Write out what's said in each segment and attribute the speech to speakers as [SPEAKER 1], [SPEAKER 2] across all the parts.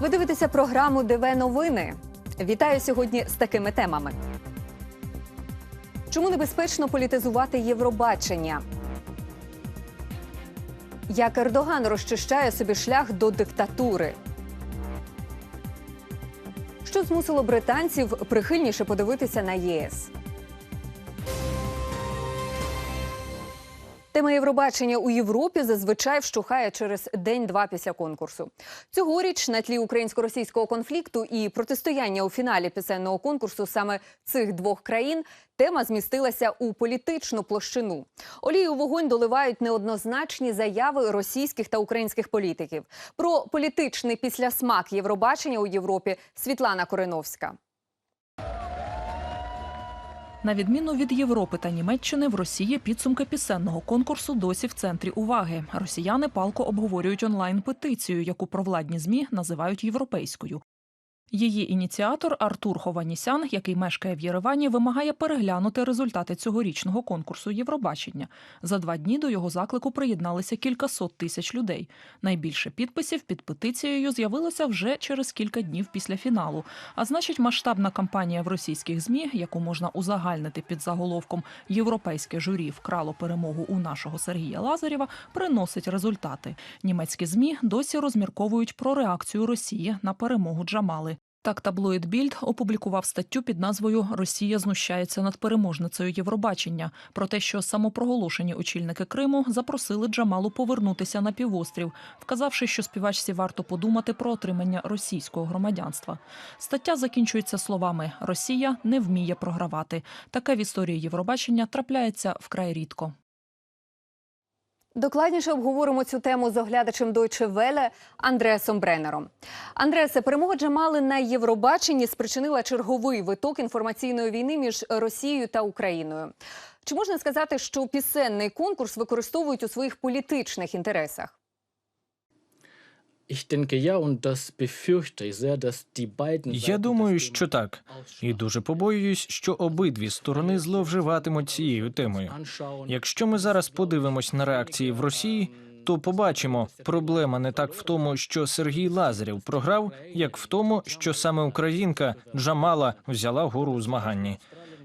[SPEAKER 1] Ви дивитеся програму ДВ Новини. Вітаю сьогодні з такими темами. Чому небезпечно політизувати Євробачення? Як Ердоган розчищає собі шлях до диктатури? Що змусило британців прихильніше подивитися на ЄС? Тема Євробачення у Європі зазвичай вщухає через день-два після конкурсу. Цьогоріч на тлі українсько-російського конфлікту і протистояння у фіналі пісенного конкурсу саме цих двох країн тема змістилася у політичну площину. Олію вогонь доливають неоднозначні заяви російських та українських політиків. Про політичний післясмак Євробачення у Європі Світлана Кореновська.
[SPEAKER 2] На відміну від Європи та Німеччини, в Росії підсумки пісенного конкурсу досі в центрі уваги. Росіяни палко обговорюють онлайн петицію, яку провладні змі називають європейською. Її ініціатор Артур Хованісян, який мешкає в Єревані, вимагає переглянути результати цьогорічного конкурсу Євробачення. За два дні до його заклику приєдналися кількасот тисяч людей. Найбільше підписів під петицією з'явилося вже через кілька днів після фіналу. А значить, масштабна кампанія в російських змі, яку можна узагальнити під заголовком Європейське журі вкрало перемогу у нашого Сергія Лазарєва, приносить результати. Німецькі змі досі розмірковують про реакцію Росії на перемогу Джамали. Так, таблоїд Більд опублікував статтю під назвою Росія знущається над переможницею Євробачення про те, що самопроголошені очільники Криму запросили Джамалу повернутися на півострів, вказавши, що співачці варто подумати про отримання російського громадянства. Стаття закінчується словами: Росія не вміє програвати. Таке в історії Євробачення трапляється вкрай рідко.
[SPEAKER 1] Докладніше обговоримо цю тему з оглядачем Deutsche Welle Андреасом Бренером. Андресе, перемога Джамали на Євробаченні спричинила черговий виток інформаційної війни між Росією та Україною. Чи можна сказати, що пісенний конкурс використовують у своїх політичних інтересах?
[SPEAKER 3] Я думаю, що так, і дуже побоююсь, що обидві сторони зловживатимуть цією темою. Якщо ми зараз подивимось на реакції в Росії, то побачимо, проблема не так в тому, що Сергій Лазарєв програв, як в тому, що саме українка Джамала взяла гору у змаганні.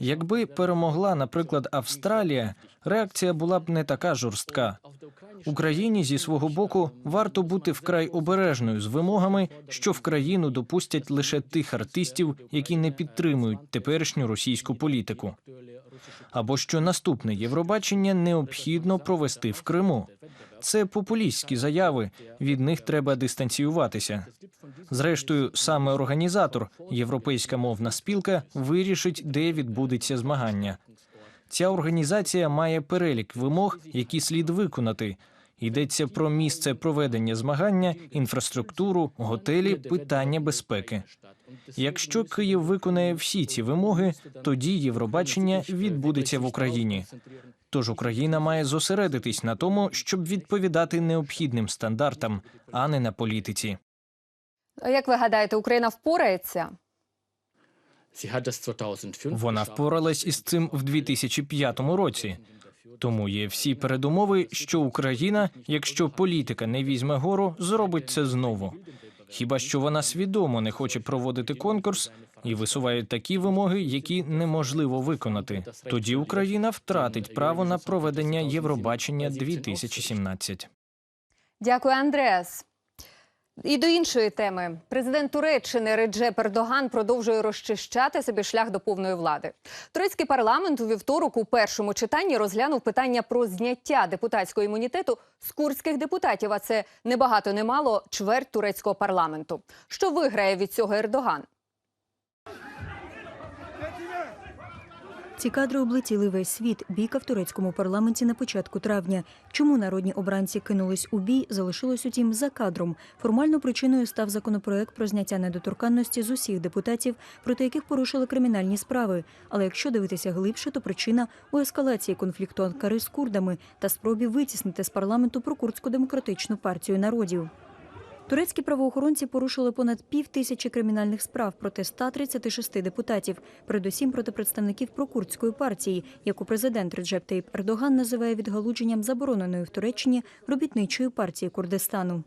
[SPEAKER 3] Якби перемогла, наприклад, Австралія, реакція була б не така жорстка. Україні зі свого боку варто бути вкрай обережною з вимогами, що в країну допустять лише тих артистів, які не підтримують теперішню російську політику, або що наступне Євробачення необхідно провести в Криму. Це популістські заяви. Від них треба дистанціюватися. Зрештою, саме організатор, європейська мовна спілка, вирішить, де відбудеться змагання. Ця організація має перелік вимог, які слід виконати. Йдеться про місце проведення змагання, інфраструктуру, готелі, питання безпеки. Якщо Київ виконає всі ці вимоги, тоді Євробачення відбудеться в Україні. Тож Україна має зосередитись на тому, щоб відповідати необхідним стандартам, а не на політиці.
[SPEAKER 1] Як ви гадаєте, Україна впорається?
[SPEAKER 3] Вона впоралась із цим в 2005 році. Тому є всі передумови, що Україна, якщо політика не візьме гору, зробить це знову. Хіба що вона свідомо не хоче проводити конкурс і висуває такі вимоги, які неможливо виконати. Тоді Україна втратить право на проведення Євробачення 2017.
[SPEAKER 1] Дякую, Андреас. І до іншої теми. Президент Туреччини Реджеп Ердоган продовжує розчищати собі шлях до повної влади. Турецький парламент у вівторок у першому читанні розглянув питання про зняття депутатського імунітету з курських депутатів. А це не багато не мало чверть турецького парламенту. Що виграє від цього Ердоган?
[SPEAKER 4] Ці кадри облетіли весь світ. Бійка в турецькому парламенті на початку травня. Чому народні обранці кинулись у бій, залишилось утім за кадром. Формально причиною став законопроект про зняття недоторканності з усіх депутатів, проти яких порушили кримінальні справи. Але якщо дивитися глибше, то причина у ескалації конфлікту Анкари з курдами та спробі витіснити з парламенту прокурдську демократичну партію народів. Турецькі правоохоронці порушили понад пів тисячі кримінальних справ проти 136 депутатів, передусім проти представників прокурдської партії, яку президент Реджеп Таїп Ердоган називає відгалудженням забороненої в Туреччині робітничої партії Курдистану.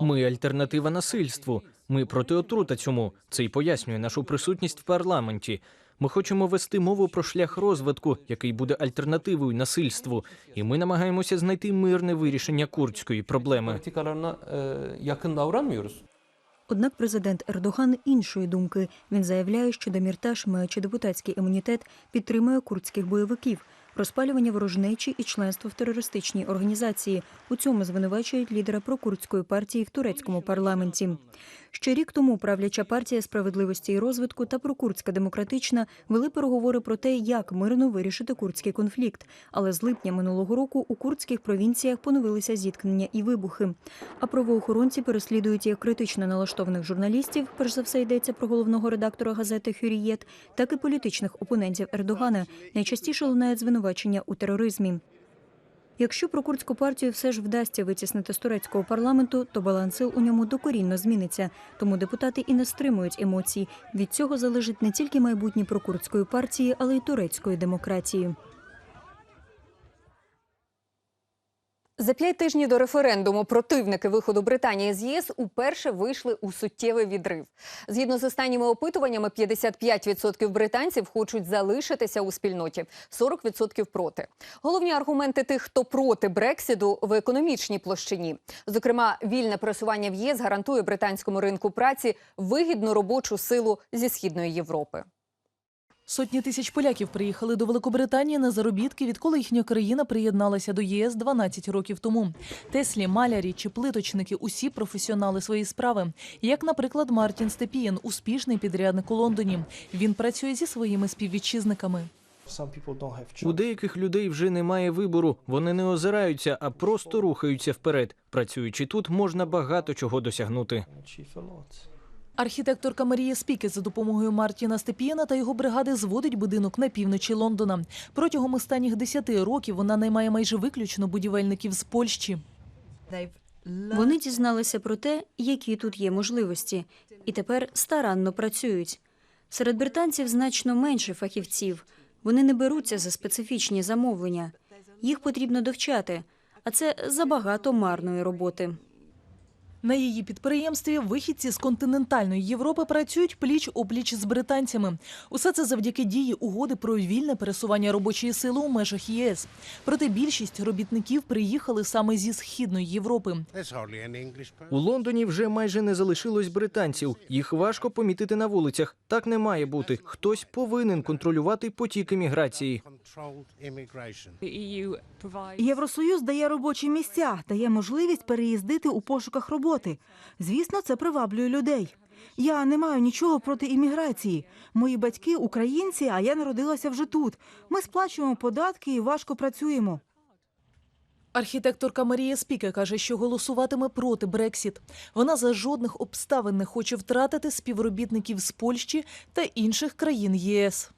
[SPEAKER 3] Ми альтернатива насильству. Ми проти отрута цьому. Це й пояснює нашу присутність в парламенті. Ми хочемо вести мову про шлях розвитку, який буде альтернативою насильству, і ми намагаємося знайти мирне вирішення курдської проблеми.
[SPEAKER 5] e.
[SPEAKER 4] Однак президент Ердоган іншої думки. Він заявляє, що Демірташ, маючи депутатський імунітет, підтримує курдських бойовиків, розпалювання ворожнечі і членство в терористичній організації. У цьому звинувачують лідера прокурдської партії в турецькому парламенті. Ще рік тому правляча партія справедливості і розвитку та прокурдська демократична вели переговори про те, як мирно вирішити курдський конфлікт. Але з липня минулого року у курдських провінціях поновилися зіткнення і вибухи. А правоохоронці переслідують як критично налаштованих журналістів, перш за все йдеться про головного редактора газети Хюрієт, так і політичних опонентів Ердогана. Найчастіше лунають звинувачення у тероризмі. Якщо прокурдську партію все ж вдасться витіснити з турецького парламенту, то баланс сил у ньому докорінно зміниться. Тому депутати і не стримують емоцій. Від цього залежить не тільки майбутнє прокурдської партії, але й турецької демократії.
[SPEAKER 1] За п'ять тижнів до референдуму противники виходу Британії з ЄС уперше вийшли у суттєвий відрив. Згідно з останніми опитуваннями, 55% британців хочуть залишитися у спільноті, 40% проти. Головні аргументи тих, хто проти Брексіду в економічній площині. Зокрема, вільне пересування в ЄС гарантує британському ринку праці вигідну робочу силу зі східної Європи.
[SPEAKER 6] Сотні тисяч поляків приїхали до Великобританії на заробітки, відколи їхня країна приєдналася до ЄС 12 років тому. Теслі, малярі чи плиточники усі професіонали своєї справи. Як, наприклад, Мартін Степієн, успішний підрядник у Лондоні. Він працює зі своїми співвітчизниками.
[SPEAKER 3] У деяких людей вже немає вибору. Вони не озираються, а просто рухаються вперед. Працюючи тут, можна багато чого досягнути.
[SPEAKER 6] Архітекторка Марія Спікет за допомогою Мартіна Степієна та його бригади зводить будинок на півночі Лондона. Протягом останніх 10 років вона наймає майже виключно будівельників з Польщі.
[SPEAKER 4] Вони дізналися про те, які тут є можливості, і тепер старанно працюють. Серед британців значно менше фахівців. Вони не беруться за специфічні замовлення. Їх потрібно довчати, а це забагато марної роботи.
[SPEAKER 6] На її підприємстві вихідці з континентальної Європи працюють пліч-опліч з британцями. Усе це завдяки дії угоди про вільне пересування робочої сили у межах ЄС. Проте більшість робітників приїхали саме зі східної Європи.
[SPEAKER 3] У Лондоні вже майже не залишилось британців. Їх важко помітити на вулицях. Так не має бути. Хтось повинен контролювати потіки міграції.
[SPEAKER 7] Євросоюз дає робочі місця, дає можливість переїздити у пошуках роботи. Звісно, це приваблює людей. Я не маю нічого проти імміграції. Мої батьки українці, а я народилася вже тут. Ми сплачуємо податки і важко працюємо.
[SPEAKER 6] Архітекторка Марія Спіке каже, що голосуватиме проти Брексіт. Вона за жодних обставин не хоче втратити співробітників з Польщі та інших країн ЄС.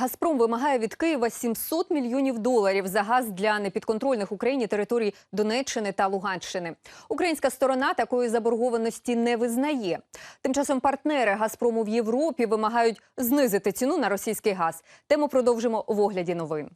[SPEAKER 1] Газпром вимагає від Києва 700 мільйонів доларів за газ для непідконтрольних Україні територій Донеччини та Луганщини. Українська сторона такої заборгованості не визнає. Тим часом партнери Газпрому в Європі вимагають знизити ціну на російський газ. Тему продовжимо в огляді новин.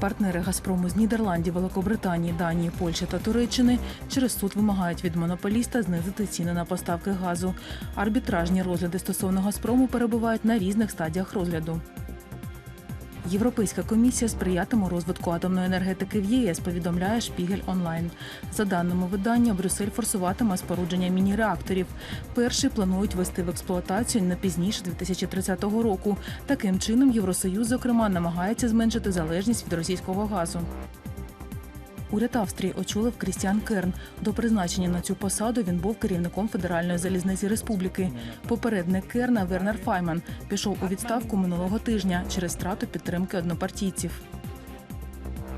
[SPEAKER 8] Партнери Газпрому з Нідерландів, Великобританії, Данії, Польщі та Туреччини через суд вимагають від монополіста знизити ціни на поставки газу. Арбітражні розгляди стосовно Газпрому перебувають на різних стадіях розгляду. Європейська комісія сприятиме розвитку атомної енергетики в ЄС, повідомляє Шпігель онлайн. За даними видання, Брюссель форсуватиме спорудження міні-реакторів. Перший планують вести в експлуатацію не пізніше 2030 року. Таким чином, Євросоюз, зокрема, намагається зменшити залежність від російського газу. Уряд Австрії очолив Крістіан Керн. До призначення на цю посаду він був керівником Федеральної залізниці республіки. Попередник Керна Вернер Файман пішов у відставку минулого тижня через втрату підтримки однопартійців.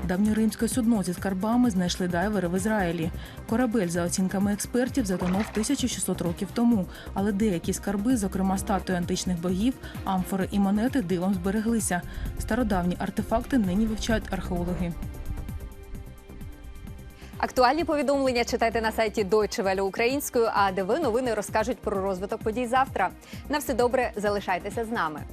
[SPEAKER 8] Давньоримське судно зі скарбами знайшли дайвери в Ізраїлі. Корабель, за оцінками експертів, затонув 1600 років тому, але деякі скарби, зокрема статуї античних богів, амфори і монети, дивом збереглися. Стародавні артефакти нині вивчають археологи.
[SPEAKER 1] Актуальні повідомлення читайте на сайті Deutsche Welle українською. А ДВ новини розкажуть про розвиток подій завтра. На все добре, залишайтеся з нами.